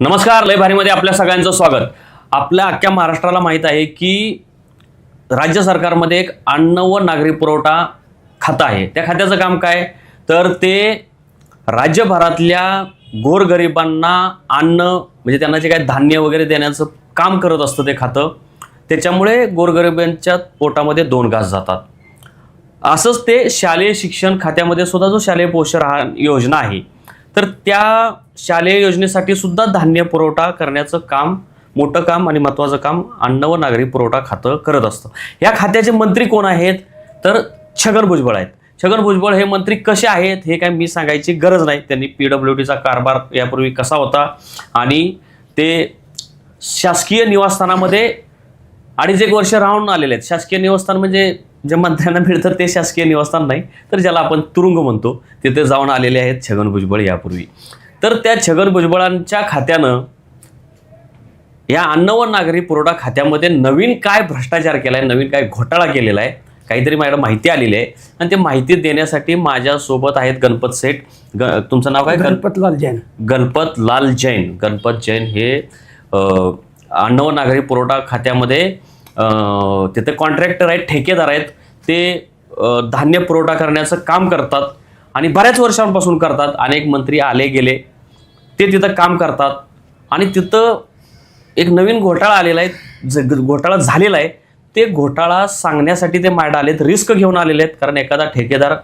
नमस्कार लय भारीमध्ये आपल्या सगळ्यांचं स्वागत. आपल्या अख्ख्या महाराष्ट्राला माहीत आहे की राज्य सरकारमध्ये एक अन्न व नागरी पुरवठा खातं आहे. त्या खात्याचं काम काय? तर ते राज्यभरातल्या गोरगरिबांना अन्न म्हणजे त्यांना जे काय धान्य वगैरे देण्याचं काम करत असतं ते खातं. त्याच्यामुळे गोरगरिबांच्या पोटामध्ये दोन घास जातात. असंच ते शालेय शिक्षण खात्यामध्ये सुद्धा जो शालेय पोषण आहार योजना आहे तर त्या शालेय योजनेसाठी सुद्धा धान्य पुरवठा करण्याचं काम मोठं काम आणि महत्त्वाचं काम अन्न व नागरी पुरवठा खातं करत असतं. या खात्याचे मंत्री कोण आहेत? तर छगन भुजबळ आहेत. छगन भुजबळ हे मंत्री कसे आहेत हे काय मी सांगायची गरज नाही. त्यांनी पी डब्ल्यू डीचा कारभार यापूर्वी कसा होता आणि ते शासकीय निवासस्थानामध्ये अडीच एक वर्ष राहून आलेले आहेत. शासकीय निवासस्थान म्हणजे जे मंत्र्यांना मिळतं ते शासकीय निवासस्थान नाही तर ज्याला आपण तुरुंग म्हणतो तिथे जाऊन आलेले आहेत छगन भुजबळ यापूर्वी. तर त्या छगन भुजबळांच्या खात्यानं या अन्न व नागरी पुरवठा खात्यामध्ये नवीन काय भ्रष्टाचार केला आहे नवीन काय घोटाळा केलेला आहे काहीतरी माझ्याकडे माहिती आलेली आहे. आणि ते माहिती देण्यासाठी माझ्यासोबत आहेत गणपत सेठ ग तुमचं नाव काय? गण गणपतलाल जैन. गणपत लाल जैन. गणपत जैन हे अन्न व नागरी पुरवठा खात्यामध्ये तिथे कॉन्ट्रॅक्टर आहेत ठेकेदार आहेत. ते धान्य पुरवठा करण्याचं काम करतात आणि बऱ्याच वर्षांपासून करतात. अनेक मंत्री आले गेले. ते तिथं काम करतात. आणि तिथं एक नवीन घोटाळा आलेला आहे. ज घोटाळा झालेला आहे. ते घोटाळा सांगण्यासाठी ते मायडा आलेत रिस्क घेऊन आलेले आहेत. कारण एखादा ठेकेदार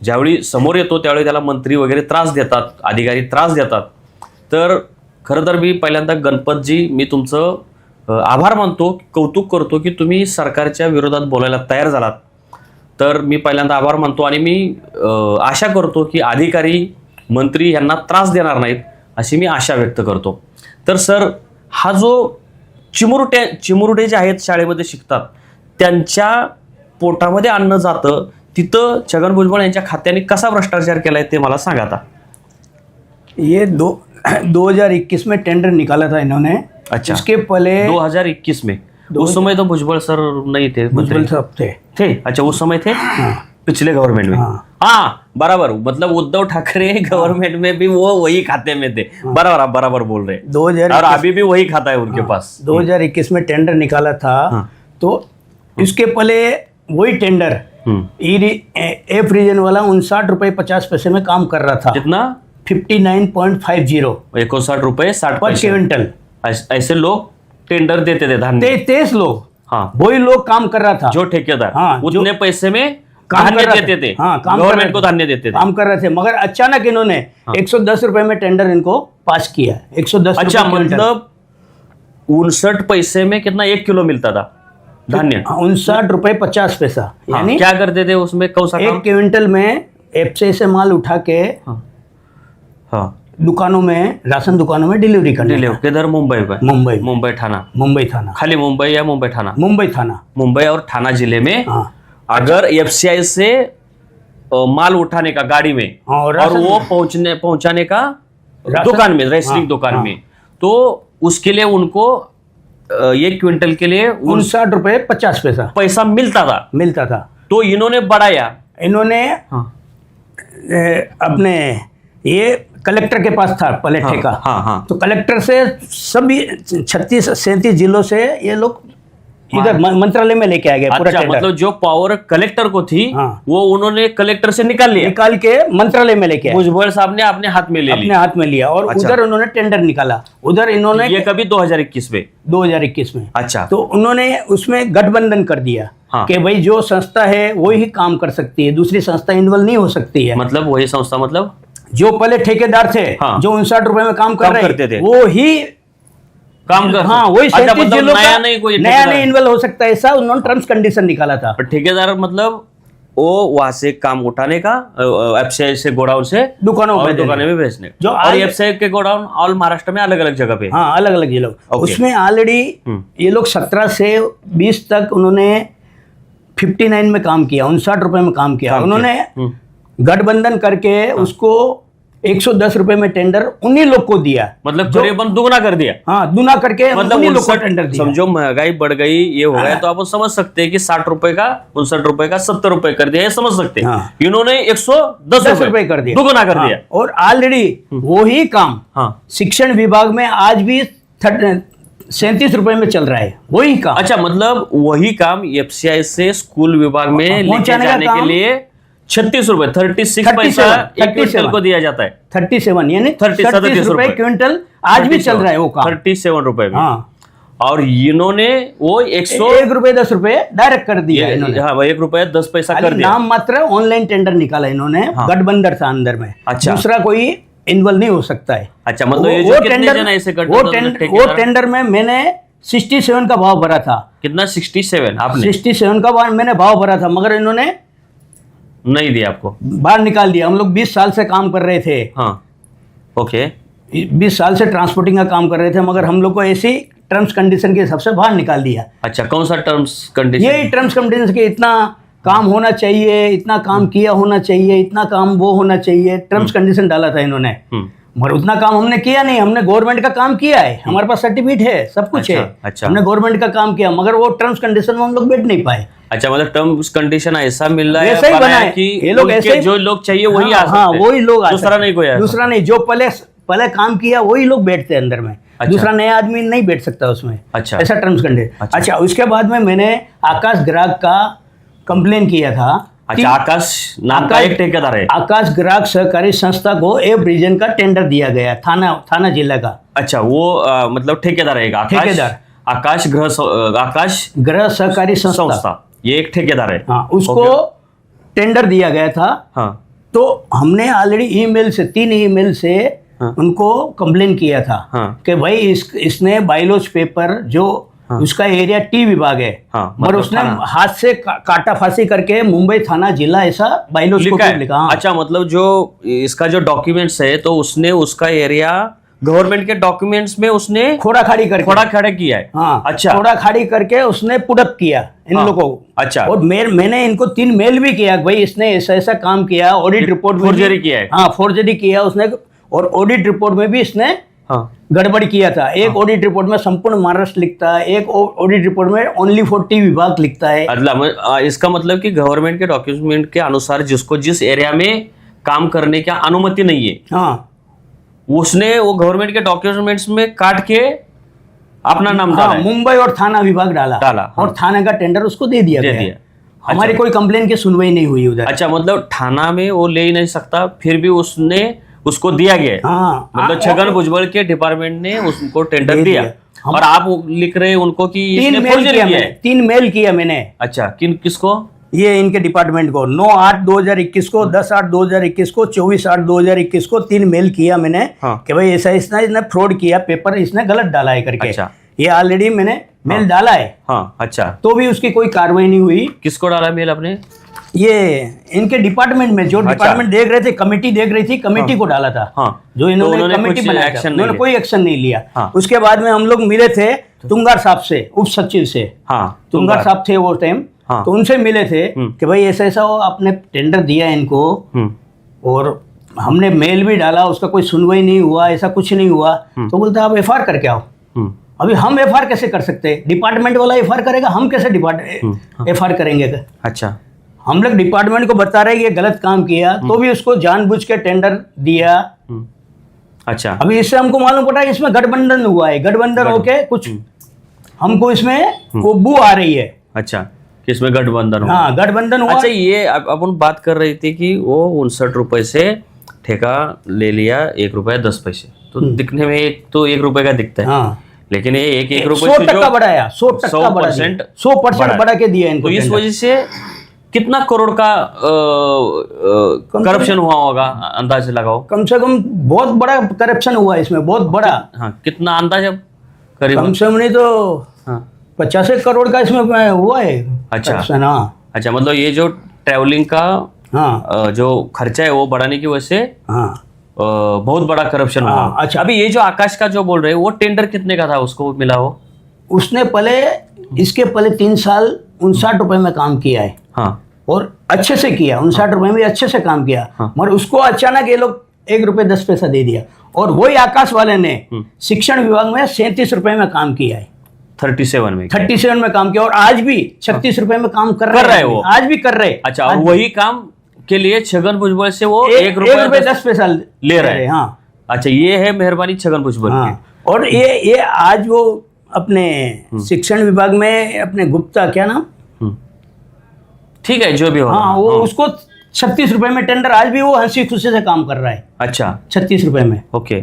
ज्यावेळी समोर येतो त्यावेळी त्याला मंत्री वगैरे त्रास देतात अधिकारी त्रास देतात. तर खरं तर मी पहिल्यांदा गणपतजी मी तुमचं आभार मानतो कौतुक करतो की तुम्ही सरकारच्या विरोधात बोलायला तयार झालात. तर मी पहिल्यांदा आभार मानतो आणि मी आशा करतो की अधिकारी मंत्री यांना त्रास देणार नाहीत अशी मी आशा व्यक्त करतो. तर सर हा जो चिमुरटे चिमुरटे जे आहेत शाळेमध्ये शिकतात त्यांच्या पोटामध्ये अन्न जातं तिथं छगन भुजबळ यांच्या खात्याने कसा भ्रष्टाचार केला आहे ते मला सांगा आता. ये दो 2021 में टेंडर निकाला था इन्होंने. अच्छा। इसके पहले 2021 में। उस समय तो भुजबल सर नहीं थे भुजबल साहब थे। थे? अच्छा उस समय थे? पिछले गवर्नमेंट में। हाँ। हाँ बराबर। मतलब उद्धव ठाकरे गवर्नमेंट में भी वो वही खाते में थे। बराबर आप बराबर बोल रहे हैं। 2000 और अभी भी वही खाता है उनके पास। 2021 में टेंडर निकाला था। हाँ। तो इसके पहले वही टेंडर हम्म। एफ़ रीजन वाला उनसाठ रुपए पचास पैसे में काम कर रहा था। कितना? Fifty nine point five zero. एकोणसाठ रुपये साठ पर क्विंटल। ऐस- ऐसे लोग टेंडर देते थे धान्य ते तेईस लोग। हाँ। वही लोग काम कर रहा था। जो ठेकेदार हाँ, जो- उतने पैसे में काम धान्य कर रहा देते था। थे। हाँ, काम कर गवर्नमेंट को थे। धान्य देते थे। काम कर रहे थे। मगर अचानक इन्होंने एक सौ दस रुपए में टेंडर इनको पास किया। एक सौ दस अच्छा मतलब उनसठ पैसे में कितना एक किलो मिलता था धान्य? उनसाठ रुपए पचास पैसा हाँ, यानी क्या करते थे उसमें कौन सा एक क्विंटल में एफसे से माल उठा के हाँ। हाँ। दुकानों में राशन दुकानों में डिलीवरी करने का। किधर? मुंबई में मुंबई। मुंबई ठाना मुंबई थाना। खाली मुंबई या मुंबई ठाना मुंबई थाना। मुंबई और थाना ज़िले में। हाँ। अगर एफसीआई से माल उठाने का गाड़ी में हाँ, और और वो पहुँचने पहुँचाने का दुकान में रेस्टिंग हाँ, दुकान। में तो उसके लिए उनको एक क्विंटल के लिए उनसठ रुपए पचास पैसा। पैसा मिलता था। मिलता था। तो इन्होंने बढ़ाया। इन्होंने हाँ। अपने ये कलेक्टर के पास था पहले हाँ, ठेका हाँ हाँ। तो कलेक्टर से सभी छत्तीस सैंतीस जिलों से ये लोग इधर मंत्रालय में लेके आ गए अच्छा मतलब जो पावर कलेक्टर को थी हाँ। वो उन्होंने कलेक्टर से निकाल लिया? निकाल के मंत्रालय में लेके आए। भुजबल साहब ने अपने हाथ में ले अपने हाथ में लिया और अच्छा। उधर उन्होंने टेंडर निकाला। उधर इन्होंने ये कभी 2021 में? 2021 में। अच्छा। तो उन्होंने उसमें गठबंधन कर दिया हाँ। कि भाई जो संस्था है वो ही काम कर सकती है दूसरी संस्था इन्वॉल्व नहीं हो सकती है। मतलब वही संस्था मतलब? जो पहले ठेकेदार थे हाँ। जो उनसठ रुपए में काम कर रहे करते थे। वो ही काम कर हाँ वही अच्छा, मतलब नया का नहीं कोई नया नहीं इन्वॉल्व हो सकता ऐसा उन्होंने टर्म्स कंडीशन निकाला था ठेकेदार मतलब वो वहाँ से काम उठाने का एफसीआई से गोडाउन से दुकानों में। दुकानें में बेचने जो और एफसीआई के गोडाउन ऑल महाराष्ट्र में अलग अलग जगह पे हाँ अलग अलग ये लोग. उसमें ऑलरेडी हम्म। ये लोग सत्रह से बीस तक उन्होंने फिफ्टी नाइन में काम किया उनसाठ रुपए में काम किया उन्होंने हम्म, गठबंधन करके हाँ। उसको एक सौ दस रुपए में टेंडर उन्हीं लोग को दिया। मतलब करीबन दुगना कर दिया। हाँ दुना करके मतलब उन्हीं लोग को टेंडर दिया। समझो महँगाई बढ़ गई ये हो गया तो आप समझ सकते हैं कि साठ रुपए का उनसठ रुपए का सत्तर रुपए कर दिया ये समझ सकते हैं। हाँ। इन्होंने एक सौ दस रुपए कर दिया। दुगना कर हाँ, दिया। और ऑलरेडी वही काम हाँ। शिक्षण विभाग में आज भी सैंतीस रुपए में चल रहा है। वही काम। अच्छा मतलब वही काम एफसीआई से स्कूल विभाग में लेके जाने के लिए छत्तीस रुपए थर्टी सिक्स 37, पैसा एक 37 क्विंटल को दिया जाता है। थर्टी सेवन यानी 30 37 37 रुपए। रुपए। क्विंटल आज भी चल रहा है वो थर्टी सेवन रुपए में हाँ। और इन्होंने वो एक सौ एक रुपए दस रुपए डायरेक्ट कर दिया इन्होंने। हाँ एक रुपया दस पैसा कर दिया। नाम मात्र ऑनलाइन टेंडर निकाला इन्होंने हाँ। गठबंधन था अंदर में। अच्छा। दूसरा कोई इन्वॉल्व नहीं हो सकता है। अच्छा मतलब वो- ये जो टेंडर जन ऐसे वो टेंडर वो टेंडर में मैंने सिक्सटी सेवन का भाव भरा था। कितना? सिक्सटी सेवन आपने? सिक्सटी सेवन का भाव मैंने भाव भरा था मगर इन्होंने नहीं दिया आपको? बाहर निकाल दिया। हम लोग बीस साल से काम कर रहे थे। हाँ। ओके। बीस साल से ट्रांसपोर्टिंग का काम कर रहे थे मगर हम लोग को ऐसी टर्म्स कंडीशन के हिसाब से बाहर निकाल दिया। अच्छा कौन सा टर्म्स कंडीशन यही टर्म्स कंडीशन के इतना काम होना चाहिए इतना काम किया होना चाहिए इतना काम वो होना चाहिए टर्म्स कंडीशन डाला था इन्होंने। हम्म, मगर उतना काम हमने किया नहीं हमने गवर्नमेंट का काम किया है। हमारे पास सर्टिफिकेट है सब कुछ अच्छा, है। अच्छा। हमने गवर्नमेंट का काम किया मगर वो टर्म्स कंडीशन में हम लोग बैठ नहीं पाए। अच्छा मतलब टर्म्स कंडीशन ऐसा मिल रहा है ऐसा ही बना है है। कि ये लोग ऐसे जो लोग चाहिए वही हाँ, हाँ। वही लोग दूसरा नहीं कोई दूसरा नहीं जो पहले पहले काम किया वही लोग बैठते हैं अंदर में। अच्छा। दूसरा नया आदमी नहीं बैठ सकता उसमें। अच्छा। ऐसा टर्म्स कंडीशन अच्छा। अच्छा उसके बाद में मैंने आकाश ग्राहक का कंप्लेन किया था। अच्छा आकाश नाम का एक ठेकेदार है। आकाश ग्राहक सहकारी संस्था को ए रीजन का टेंडर दिया गया थाना थाना जिला का। अच्छा वो अ, मतलब ठेकेदार है ठेकेदार। आकाश अ, आकाश गृह सहकारी संस्था। संस्था ये एक ठेकेदार है। हाँ उसको टेंडर दिया गया था। हाँ। तो हमने ऑलरेडी ईमेल से तीन ईमेल से हाँ। उनको कंप्लेन किया था हाँ। कि भाई इस इसने बाइलोज पेपर जो उसका एरिया टी विभाग है। हाँ, मगर मतलब उसने हाथ से का, काटा फांसी करके मुंबई थाना जिला ऐसा बाइलोज को लिखा है। लिखा हाँ। अच्छा मतलब जो इसका जो डॉक्यूमेंट्स है तो उसने उसका एरिया गवर्नमेंट के डॉक्यूमेंट्स में उसने खोड़ा खाड़ी करके। खोड़ा खड़े किया है। हाँ अच्छा। खोड़ा खाड़ी करके उसने पुटअप किया इन हाँ, लोगों को। अच्छा। और मेल मैंने इनको तीन मेल भी किया भाई इसने ऐसा ऐसा काम किया ऑडिट रिपोर्ट फोर्जरी किया है। हाँ फोर्जरी किया उसने और ऑडिट रिपोर्ट में भी इसने हाँ। गड़बड़ किया था। एक ऑडिट रिपोर्ट में संपूर्ण महाराष्ट्र लिखता है एक ऑडिट रिपोर्ट में ओनली फॉर टी विभाग लिखता है। मतलब इसका मतलब कि गवर्नमेंट के डॉक्यूमेंट के अनुसार जिसको जिस एरिया में काम करने की अनुमति नहीं है हाँ। उसने वो गवर्नमेंट के डॉक्यूमेंट्स में काट के अपना नाम डाला हाँ। है। मुंबई और थाना विभाग डाला। डाला, हाँ। और थाने का टेंडर उसको दे दिया दे गया। दिया। हमारी कोई कंप्लेन की सुनवाई नहीं हुई उधर। अच्छा मतलब थाना में वो ले ही नहीं सकता फिर भी उसने उसको दिया गया है। हाँ। मतलब छगन भुजबल के डिपार्टमेंट ने उसको टेंडर दिया। और आप लिख रहे हैं उनको कि तीन इसने मेल किया मैंने तीन मेल किया मैंने। अच्छा किन किसको? ये इनके डिपार्टमेंट को। नौ आठ दो हज़ार इक्कीस को दस आठ दो हज़ार इक्कीस को चौबीस आठ दो हज़ार इक्कीस को तीन मेल किया मैंने हाँ। कि भाई ऐसा इसने इसने फ्रॉड किया पेपर इसने गलत डाला है करके। अच्छा। ये ऑलरेडी मैंने मेल डाला है। हाँ अच्छा। तो भी उसकी कोई कार्रवाई नहीं हुई। किसको डाला मेल आपने? ये इनके डिपार्टमेंट में जो डिपार्टमेंट देख रहे थे कमेटी देख रही थी कमेटी को डाला था। हाँ। जो तो इन्होंने उन्होंने कमेटी बनाया था। उन्होंने। कोई एक्शन नहीं लिया। हाँ। उसके बाद में हम लोग मिले थे तुंगार साहब से उप सचिव से। हाँ तुंगार साहब थे वो टाइम हाँ। तो उनसे मिले थे कि भाई ऐसा ऐसा आपने टेंडर दिया इनको। हम्म। और हमने मेल भी डाला उसका कोई सुनवाई नहीं हुआ ऐसा कुछ नहीं हुआ। तो बोलते आप एफ़ करके आओ। हम्म। अभी हम एफ़ कैसे कर सकते? हैं डिपार्टमेंट वाला एफ़ करेगा हम कैसे डिपार्ट एफ़ करेंगे? अच्छा। हम लोग डिपार्टमेंट को बता रहे हैं ये गलत काम किया तो भी उसको जानबूझ के टेंडर दिया। हम्म। अच्छा। अभी इससे हमको मालूम पड़ा है इसमें गठबंधन हुआ है। गठबंधन होके कुछ हमको इसमें वो बू आ रही है। अच्छा किसमें गठबंधन हुआ हाँ गठबंधन हुआ। अच्छा ये अपन बात कर रही थी कि वो उनसठ रुपए से ठेका ले लिया एक रुपया दस पैसे। तो दिखने में एक तो एक रुपए का दिखता है। हाँ। लेकिन ये एक एक रुपए सौ टक्का बढ़ाया सौ टक्का 100% बढ़ा सौ परसेंट बढ़ा के दिया इनको तो इस वजह से कितना करोड़ का करप्शन हुआ होगा अंदाज लगाओ। कम से कम बहुत बड़ा करप्शन हुआ इसमें बहुत बड़ा। हाँ कितना अंदाज? अब करीब कम से कम नहीं तो हाँ। पचास करोड़ का इसमें हुआ है। अच्छा। हाँ। अच्छा मतलब ये जो ट्रैवलिंग का हाँ। जो खर्चा है वो बढ़ाने की वजह से हाँ। बहुत बड़ा करप्शन हुआ। हाँ, अच्छा। अभी ये जो आकाश का जो बोल रहे हैं वो टेंडर कितने का था उसको मिला हो? उसने पहले इसके पहले तीन साल उनसाठ रुपए में काम किया है। हाँ। और अच्छे से किया उनसाठ रुपए में अच्छे से काम किया। हाँ। मगर उसको अचानक ये लोग एक रुपये दस पैसा दे दिया। और वही आकाश वाले ने शिक्षण विभाग में सैंतीस रुपए में काम किया है। थर्टी सेवन में थर्टी सेवन में काम किया और आज भी छत्तीस रुपए में काम कर कर रहे हैं। वो। आज भी कर रहे। अच्छा वही काम के लिए छगन भुजबल से वो एक, रुपये दस- पैसा ले रहे हैं। हाँ। अच्छा ये है मेहरबानी छगन भुजबल हाँ। और ये ये आज वो अपने शिक्षण विभाग में अपने गुप्ता क्या नाम? हम्म। ठीक है जो भी हो हाँ वो उसको छत्तीस रुपए में टेंडर आज भी वो हँसी खुशी से काम कर रहा है। अच्छा। छत्तीस रुपए में। ओके।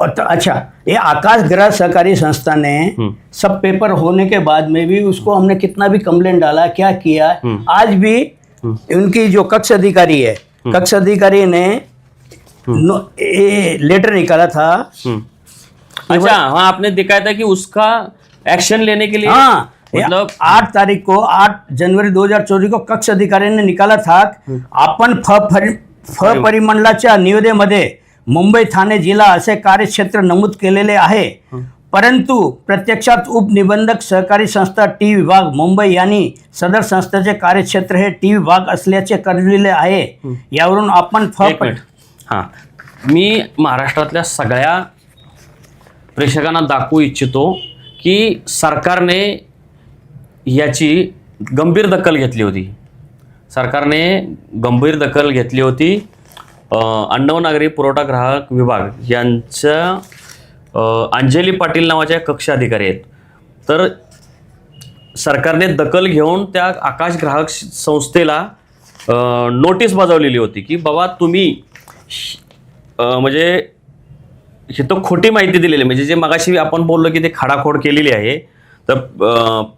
और तो अच्छा ये आकाश ग्रह सहकारी संस्था ने हम्म। सब पेपर होने के बाद में भी उसको हमने कितना भी कंप्लेन डाला क्या किया हम्म। आज भी उनकी जो कक्ष अधिकारी है कक्ष अधिकारी ने ये लेटर निकाला था। हम्म। अच्छा हाँ आपने दिखाया था कि उसका एक्शन लेने के लिए हाँ मतलब आठ तारीख को आठ जनवरी 2024 को कक्ष अधिकारी ने निकाला था आपण फ परि- फ परिमंडलाच्या निविदेमध्ये मुंबई ठाणे जिल्हा असे कार्यक्षेत्र नमूद केलेले आहे. परंतु प्रत्यक्षात उपनिबंधक सहकारी संस्था टी विभाग मुंबई यांनी सदर संस्थेचे कार्यक्षेत्र हे टी विभाग असल्याचे कळविले आहे. यावरून आपण फ हां. मी महाराष्ट्रातल्या सगळ्या प्रेक्षकांना दाखवू इच्छितो की सरकारने याची गंभीर दखल घेतली होती. सरकारने गंभीर दखल घेतली होती. अं, अन्न व नागरी पुरवठा ग्राहक विभाग यांच्या अंजली पाटील नावाच्या कक्ष अधिकारी आहेत. तर सरकारने दखल घेऊन त्या आकाश ग्राहक संस्थेला नोटीस बजावलेली होती की बाबा तुम्ही म्हणजे हे तो खोटी माहिती दिलेली आहे. म्हणजे जे मगाशी आपण बोललो की ते खाडाखोड केलेली आहे. तर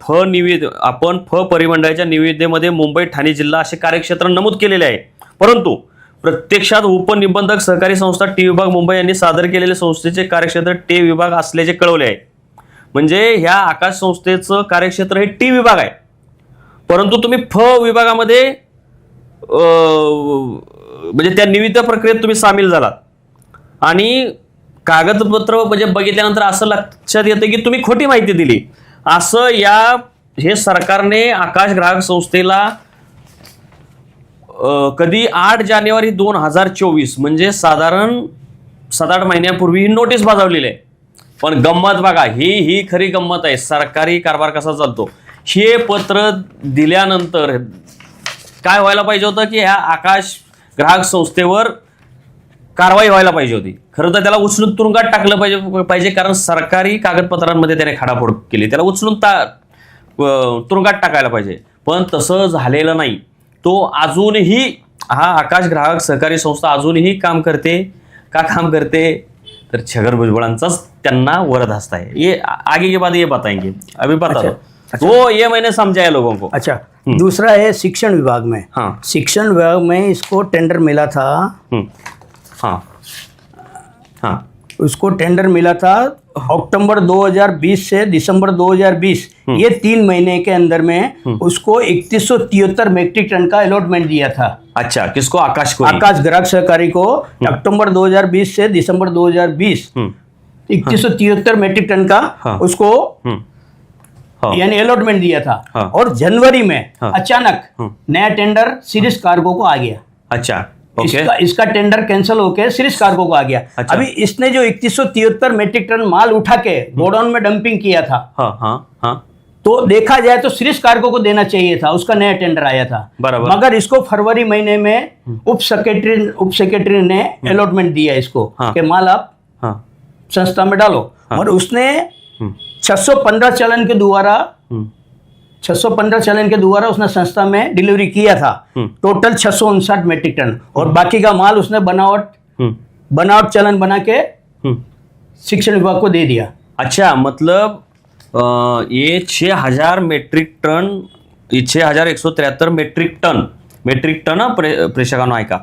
फ निवेद आपण फ परिमंडळाच्या निविदेमध्ये मुंबई ठाणे जिल्हा असे कार्यक्षेत्र नमूद केलेले आहे. परंतु प्रत्यक्षात उपनिबंधक सहकारी संस्था टी विभाग मुंबई यांनी सादर केलेले संस्थेचे कार्यक्षेत्र टे विभाग असल्याचे कळवले आहे. म्हणजे ह्या आकाश संस्थेचं कार्यक्षेत्र हे टी विभाग आहे. परंतु तुम्ही फ विभागामध्ये म्हणजे त्या निविद प्रक्रियेत तुम्ही सामील झालात. आणि कागदपत्र म्हणजे बघितल्यानंतर असं लक्षात येतं की तुम्ही खोटी माहिती दिली. असं या हे सरकारने आकाश ग्राहक संस्थेला कधी आठ जानेवारी दोन हजार चोवीस म्हणजे साधारण सात आठ महिन्यापूर्वी ही नोटीस बजावलेली आहे. पण गंमत बघा ही ही खरी गंमत आहे. सरकारी कारभार कसा चालतो? हे पत्र दिल्यानंतर काय व्हायला पाहिजे होतं की ह्या आकाश ग्राहक संस्थेवर कारवाई व्हायला पाहिजे होती. खरं तर त्याला उचलून तुरुंगात टाकलं पाहिजे पाहिजे कारण सरकारी कागदपत्रांमध्ये त्याने खाडाफोड केली. त्याला उचलून ता तुरुंगात टाकायला पाहिजे. पण तसं झालेलं नाही. तो अजूनही हा आकाश ग्राहक सहकारी संस्था अजूनही काम करते. का काम करते? तर छगन भुजबळांचाच त्यांना वरद हस्ता है ये आगे के बाद ये बताएंगे अभी बता दो वो ये मैंने समझाया लोगों को. अच्छा दूसरा है शिक्षण विभाग में. हाँ. शिक्षण विभाग में इसको टेंडर मिला था. हाँ। हाँ। उसको टेंडर मिला था अक्टूबर 2020 से दिसंबर 2020 ये तीन महीने के अंदर में उसको इकतीस मैट्रिक टन का अलॉटमेंट दिया था। अच्छा किसको? आकाश को आकाश ग्राहक सहकारी को अक्टूबर 2020 से दिसंबर 2020 हम्म, इकतीस मैट्रिक टन का हाँ। उसको हम्म, हाँ। यानी अलॉटमेंट दिया था। हाँ। और जनवरी में। अचानक हम्म। नया टेंडर सीरीज़ कार्गो को आ गया। अच्छा। ओके इसका इसका टेंडर कैंसिल होके सीरीज़ कार्गो को आ गया। अच्छा। अभी इसने जो इकतीस मेट्रिक टन माल उठा के गोडाउन में डंपिंग किया था हाँ हाँ हाँ। तो देखा जाए तो सीरीज़ कार्गो को देना चाहिए था उसका नया टेंडर आया था। बराबर। मगर इसको फरवरी महीने में उप सेक्रेटरी उप सेक्रेटरी ने अलॉटमेंट दिया इसको हाँ। कि माल आप हाँ। संस्था में डालो। और उसने हम्म, 615 चलन के द्वारा हम्म, 615 चलन के द्वारा उसने संस्था में डिलीवरी किया था। टोटल छह मेट्रिक टन और बाकी का माल उसने बनावट बनावट चलन बना के. शिक्षण विभाग को दे दिया। अच्छा मतलब अ, ये छः हजार मेट्रिक टन छः हजार एक सौ त्र्याहत्तर मेट्रिक टन मेट्रिक टन प्रे प्रेक्षकांनो ऐका।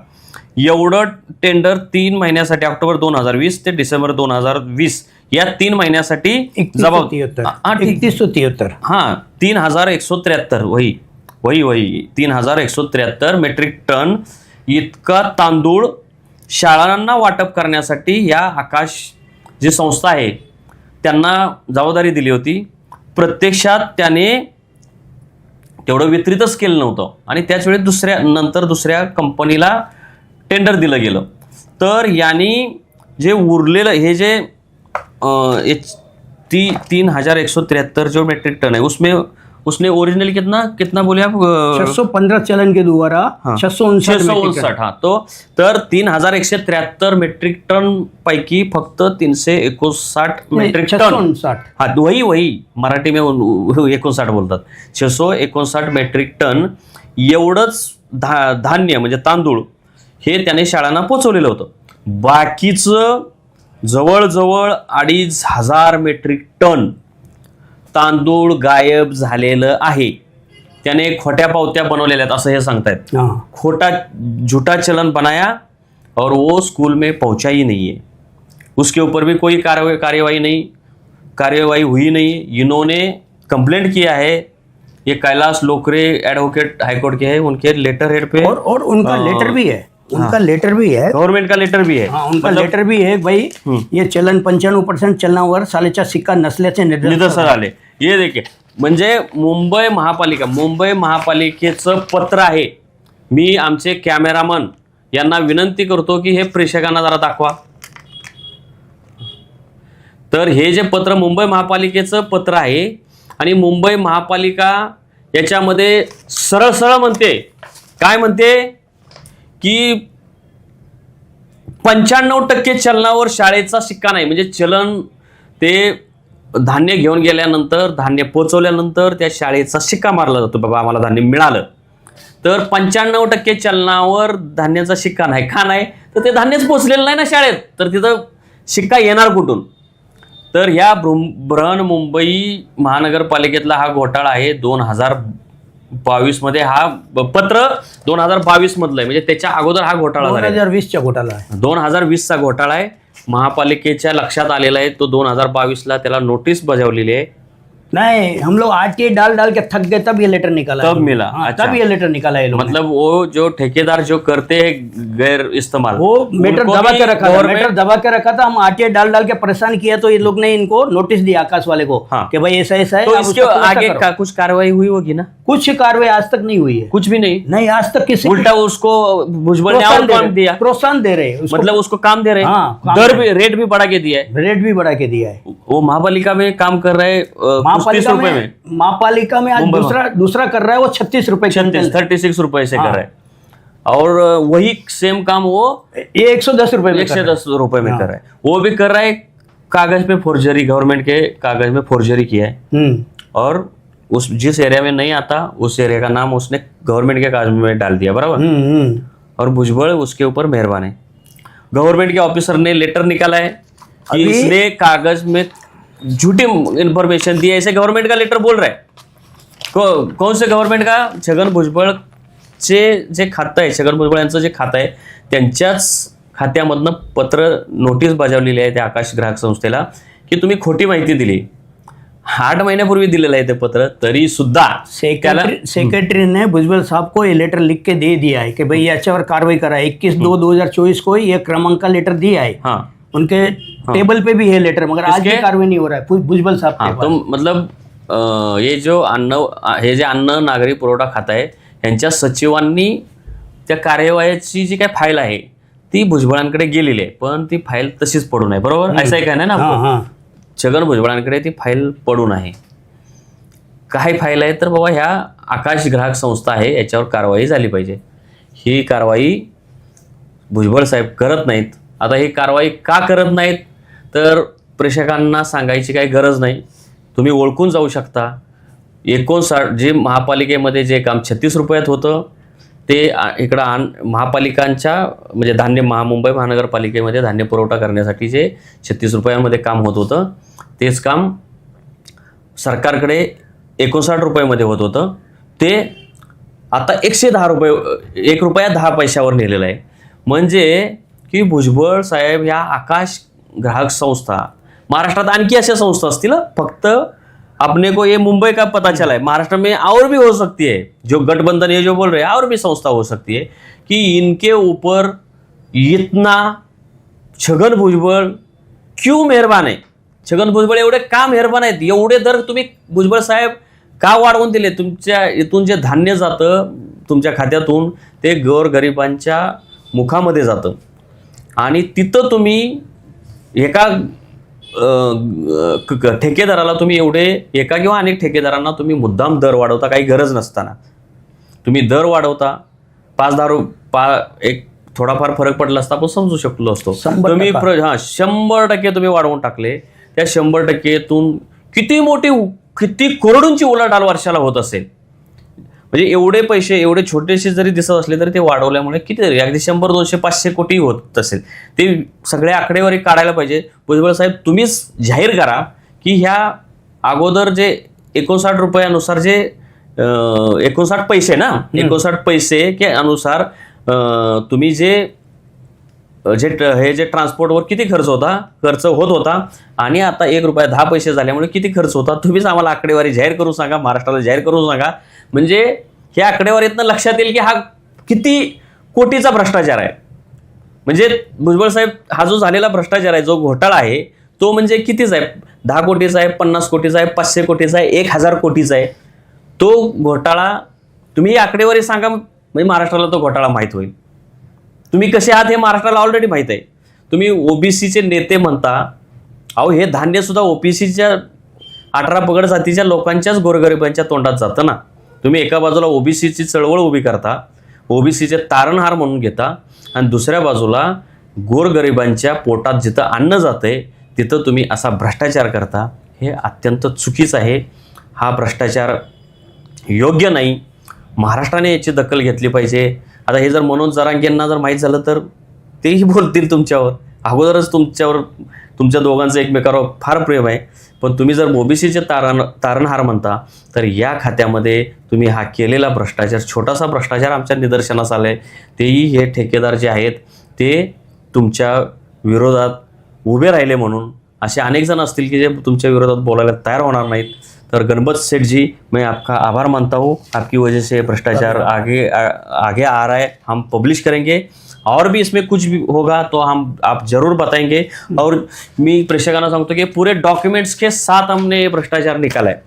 एवढं टेंडर तीन महिन्यासाठी ऑक्टोबर दोन हजार वीस ते डिसेंबर दोन हजार वीस या तीन महिन्यासाठी जबाब तिहत्तर हा, हां तीन हजार एकशे त्र्याहत्तर वही वही वही तीन हजार एकशे त्र्याहत्तर मेट्रिक टन इतका तांदूळ शाळांना वाटप करण्यासाठी या आकाश जी संस्था आहे त्यांना जबाबदारी दिली होती. प्रत्यक्षात त्याने तेवढं वितरितच केलं नव्हतं आणि त्याच वेळी दुसऱ्या नंतर दुसऱ्या कंपनीला टेंडर दिलं गेलं. तर यांनी जे उरलेलं हे जे ती तीन हजार एक सौ तिहत्तर जो मेट्रिक टन है उसमें उसने ओरिजिनल कितना कितना बोले आप छह सौ पंद्रह चलन के द्वारा. छह सौ उनसठ हा। तो तर तीन हजार एकशे त्र्याहत्तर मेट्रिक टन पैकी फक्त तीनशे एकोणसाठ मेट्रिक सौ टन हा वही वही मराठी में एकोणसाठ बोलतात। छेसो एकोणसाठ मेट्रिक टन एवढंच धा धान्य म्हणजे तांदूळ हे त्याने शाळांना पोचवलेलं होतं. बाकीचं जवळजवळ अडीच हजार मेट्रिक टन तांदूळ गायब झालेलं आहे. त्याने खोट्या पावत्या बनवलेल्या आहेत असं हे सांगतायत. खोटा झूठा चलन बनाया और वो स्कूल में पहुंचा ही नहीं है उसके ऊपर भी कोई कार्यवाही नहीं कार्यवाही हुई नहीं. इन्होंने कंप्लेंट किया है. ये Kailash Lokare advocate high court के हैं उनके लेटर हेड पे। और और उनका हाँ। लेटर भी है। उनका लेटर भी है। गव्हर्नमेंट का लेटर भी है। हाँ उनका मतलब लेटर भी है भाई ये चलन पंच्याण्णव पर्सेंट चलनावर सालेचा सिक्का नसल्याचे निदर्शन निदर्शन आले। हे देखील म्हणजे मुंबई महापालिका मुंबई महापालिकेचं पत्र आहे. मी आमचे कॅमेरामन यांना विनंती करतो की हे प्रेक्षकांना जरा दाखवा. तर हे जे पत्र मुंबई महापालिकेचं पत्र आहे आणि मुंबई महापालिका याच्यामध्ये सरळ सरळ म्हणते. काय म्हणते? की पंच्याण्णव टक्के चलनावर शाळेचा शिक्का नाही. म्हणजे चलन ते धान्य घेऊन गेल्यानंतर धान्य पोचवल्यानंतर त्या शाळेचा शिक्का मारला जातो. बाबा आम्हाला धान्य मिळालं. तर पंच्याण्णव टक्के चलनावर धान्याचा शिक्का नाही. का नाही? तर ते धान्यच पोचलेलं नाही ना शाळेत. तर तिथं शिक्का येणार कुठून? तर ह्या बृं- बृहन मुंबई महानगरपालिकेतला हा घोटाळा आहे. दोन हजार बावीसमध्ये हा ब- पत्र दोन हजार बावीस मधलं आहे. म्हणजे त्याच्या अगोदर हा घोटाळा दोन झाला हजार वीसच्या घोटाळा आहे. दोन हजार वीसचा घोटाळा आहे. महापालिकेच्या लक्षात आलेला आहे. तो दोन हजार बावीसला त्याला नोटीस बजावलेली आहे. नहीं हम लोग आरटीआई डाल डाल के थक गए तब ये लेटर निकाला तब मिला, हाँ, अच्छा। तब ये लेटर निकाला लोग मतलब वो जो ठेकेदार जो करते हैं गैर इस्तेमाल वो मीटर दबा के रखा था मीटर दबा के रखा था हम आरटीआई डाल डाल के परेशान किया तो ये लोग ने इनको नोटिस दिया आकाश वाले को हाँ। कि भाई ऐसा ऐसा है तो इसके आगे का कुछ कार्रवाई हुई होगी ना? कुछ कार्रवाई आज तक नहीं हुई है। कुछ भी नहीं? नहीं आज तक किसी उल्टा उसको भुजबल ने प्रोत्साहन और दे काम रहे- दिया। प्रोत्साहन दे रहे मतलब उसको काम दे रहे हैं? हाँ, दर भी रेट भी बढ़ा के दिया है। रेट भी बढ़ा के दिया है। वो महापालिका में काम कर रहे महापालिका में में। महापालिका में आज दूसरा दूसरा कर रहा है वो छत्तीस रुपए छत्तीस थर्टी सिक्स रुपए से हाँ। कर रहे हैं। और वही सेम काम वो ये एक सौ दस रुपए में एक कर से रहा है। दस रुपए में हाँ। कर रहा है। वो भी कर रहा है कागज़ पे फोर्जरी गवर्नमेंट के कागज़ में फोर्जरी किया है। हम्म। और उस जिस एरिया में नहीं आता उस एरिया का नाम उसने गवर्नमेंट के कागज़ में डाल दिया बराबर? हम्म हम्म। और भुजबल उसके ऊपर मेहरबान है। गवर्नमेंट के ऑफिसर ने लेटर निकाला है कि इसने कागज़ में झूठी इंफॉर्मेशन दी है ऐसे गवर्नमेंट का लेटर बोल रहा है? को, कौन से गव्हर्नमेंट का? छगन भुजबळचे जे खातं आहे छगन भुजबळ यांचं जे खातं आहे त्यांच्याच खात्यामधनं पत्र नोटीस बजावलेली आहे त्या आकाश ग्राहक संस्थेला की तुम्ही खोटी माहिती दिली. आठ महिन्यापूर्वी दिलेलं आहे ते पत्र तरी सुद्धा सेक्रेटरी ने भुजबल साहब को ये लेटर लिख के दे दिया है कि भाई याच्यावर कारवाई करा. इक्कीस दो दो हजार चौबीस को ये क्रमांक का लेटर दिया है. हाँ. उनके टेबल पे भी है लेटर मगर आज भी? कार्रवाई नहीं हो रहा है भुज- भुजबल साहब हा तो मतलब अं, हे जो अन्न हे जे अन्न नागरी पुरवठा खातं आहे यांच्या सचिवांनी त्या कार्यवाहीची जी काय फाईल आहे ती भुजबळांकडे गेलेली आहे पण ती फाईल तशीच पडून आहे बरोबर? असं काय नाही ना छगन भुजबळांकडे ती फाईल पडून आहे काय फाईल आहे तर बाबा ह्या आकाश ग्राहक संस्था आहे याच्यावर कारवाई झाली पाहिजे. ही कारवाई भुजबळ साहेब करत नाहीत. आता ही कारवाई का करत नाहीत? तर प्रेक्षकांना सांगायची काही गरज नाही. तुम्ही ओळखून जाऊ शकता. एकोणसाठ जे महापालिकेमध्ये जे काम छत्तीस रुपयात होतं ते इकडं आण महापालिकांच्या म्हणजे धान्य महामुंबई महानगरपालिकेमध्ये धान्य पुरवठा करण्यासाठी जे छत्तीस रुपयांमध्ये काम होत होतं तेच काम सरकारकडे एकोणसाठ रुपयामध्ये होत होतं. ते आता एकशे दहा रुपये एक रुपया दहा पैशावर नेलेलं आहे. म्हणजे की भुजबळ साहेब ह्या आकाश ग्राहक संस्था. महाराष्ट्रात आणखी अशा संस्था असतील फक्त अपने को ये मुंबई का पता चला है. महाराष्ट्र में और भी हो सकती है. जो गठबंधन ये जो बोल रहे हैं और भी संस्था हो सकती है कि इनके ऊपर इतना छगन भुजबळ क्यों मेहरबान आहे छगन भुजबळ एवढे का मेहरबान आहेत? एवढे दर तुम्ही भुजबळ साहेब का वाढवून दिले? तुमच्या इथून जे धान्य जातं तुमच्या खात्यातून ते गोरगरिबांच्या मुखामध्ये जातं. आणि तिथं तुम्ही एका ठेकेदाराला तुम्ही एवढे एका किंवा अनेक ठेकेदारांना तुम्ही मुद्दाम दर वाढवता काही गरज नसताना. तुम्ही दर वाढवता पाच दहा रु पा एक थोडाफार फरक पडला असता आपण समजू शकलो असतो. तुम्ही हा शंभर टक्के तुम्ही वाढवून टाकले. त्या शंभर टक्केतून किती मोठी किती करोडूंची उलाढाल वर्षाला होत असेल. म्हणजे एवढे पैसे एवढे छोटेसे जरी दिसत असले तरी ते वाढवल्यामुळे किती तरी अगदी शंभर दोनशे पाचशे कोटी होत असेल. ते सगळे आकडेवारी काढायला पाहिजे. भुजबळ साहेब तुम्हीच जाहीर करा की ह्या अगोदर जे एकोणसाठ रुपयानुसार जे एकोणसाठ पैसे ना एकोणसाठ पैसे के अनुसार तुम्ही जे जे हे जे ट्रान्सपोर्टवर किती खर्च होता खर्च होत होता आणि आता एक रुपया दहा पैसे झाल्यामुळे किती खर्च होता तुम्हीच आम्हाला आकडेवारी जाहीर करू सांगा महाराष्ट्राला जाहीर करून सांगा. म्हणजे हे आकडेवारीतनं लक्षात येईल की हा किती कोटीचा भ्रष्टाचार आहे. म्हणजे भुजबळ साहेब हा जो झालेला भ्रष्टाचार आहे जो घोटाळा आहे तो म्हणजे कितीचा आहे? दहा कोटीचा आहे पन्नास कोटीचा आहे पाचशे कोटीचा आहे एक हजार कोटीचा आहे. तो घोटाळा तुम्ही आकडेवारी सांगा म्हणजे महाराष्ट्राला तो घोटाळा माहीत होईल. तुम्ही कसे आहात हे महाराष्ट्राला ऑलरेडी माहीत आहे. तुम्ही ओबीसीचे नेते म्हणता अहो हे धान्य सुद्धा ओबीसीच्या अठरा पगड जातीच्या लोकांच्याच गोरगरिबांच्या तोंडात जातं ना. तुम्ही एका बाजूला ओबीसीची चळवळ उभी करता ओबीसीचे तारणहार म्हणून घेता आणि दुसऱ्या बाजूला गोरगरिबांच्या पोटात जिथं अन्न आहे तिथं तुम्ही असा भ्रष्टाचार करता. हे अत्यंत चुकीचं आहे. हा भ्रष्टाचार योग्य नाही. महाराष्ट्राने याची दखल घेतली पाहिजे. आता हे जर मनोज जरांगेंना जर माहीत झालं तर तेही बोलतील तुमच्यावर. अगोदरच तुमच्यावर तुमच्या दोघांचं एकमेकावर फार प्रेम आहे. पण तुम्ही जर ओबीसीचे तारण तारणहार म्हणता तर या खात्यामध्ये तुम्ही हा केलेला भ्रष्टाचार छोटासा भ्रष्टाचार आमच्या निदर्शनास आला आहे तेही हे ठेकेदार जे आहेत ते तुमच्या विरोधात उभे राहिले म्हणून असे अनेक जण असतील की जे तुमच्या विरोधात बोलायला तयार होणार नाहीत. तर गणपत सेठ जी मैं आपका आभार मानता हूँ। आपकी वजह से भ्रष्टाचार आगे आ, आगे आ रहा है। हम पब्लिश करेंगे। और भी इसमें कुछ भी होगा तो हम आप जरूर बताएंगे। और मी प्रेक्षकांना सांगतो की पूरे डॉक्यूमेंट्स के साथ हमने ये भ्रष्टाचार निकाला है।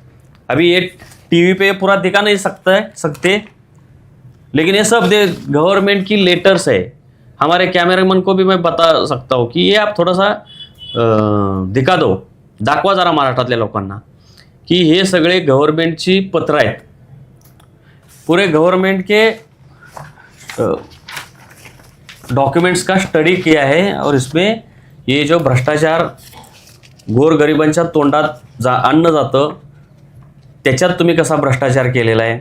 अभी ये टीवी पे पूरा दिखा नहीं सकता है सकते। लेकिन ये सब दे गवर्नमेंट की लेटर्स है। हमारे कैमरामैन को भी मैं बता सकता हूँ की ये आप थोड़ा सा दिखा दो। दाखवा जरा महाराष्ट्रातल्या लोकांना। की हे सगळे गव्हर्नमेंटची पत्र आहेत. पूरे गवर्नमेंट के डॉक्यूमेंट्स का स्टडी किया है और इसमें ये जो भ्रष्टाचार गोरगरिबांच्या तोंडात जा अन्न जातं त्याच्यात तुम्ही कसा भ्रष्टाचार केलेला आहे?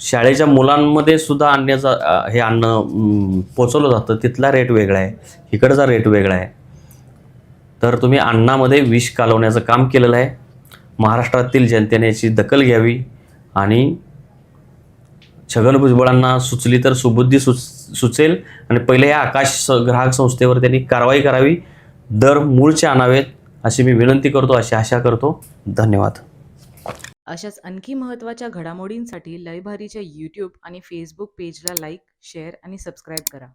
शाळेच्या मुलांमध्ये सुद्धा आणण्याचा हे अन्न पोचवलं जातं. तिथला रेट वेगळा आहे. इकडचा रेट वेगळा आहे. तर तुम्ही अन्नामध्ये विष कालवण्याचं काम केलेलं आहे. महाराष्ट्रातील जनतेने याची दखल घ्यावी आणि छगन भुजबळांना सुचली तर सुबुद्धी सुच सुचेल आणि पहिले या आकाश स- ग्राहक संस्थेवर त्यांनी कारवाई करावी दर मूळचे आणावेत अशी मी विनंती करतो अशी आशा करतो. धन्यवाद. अशाच आणखी महत्त्वाच्या घडामोडींसाठी लयभारीच्या यूट्यूब आणि फेसबुक पेजला लाईक शेअर आणि सबस्क्राईब करा.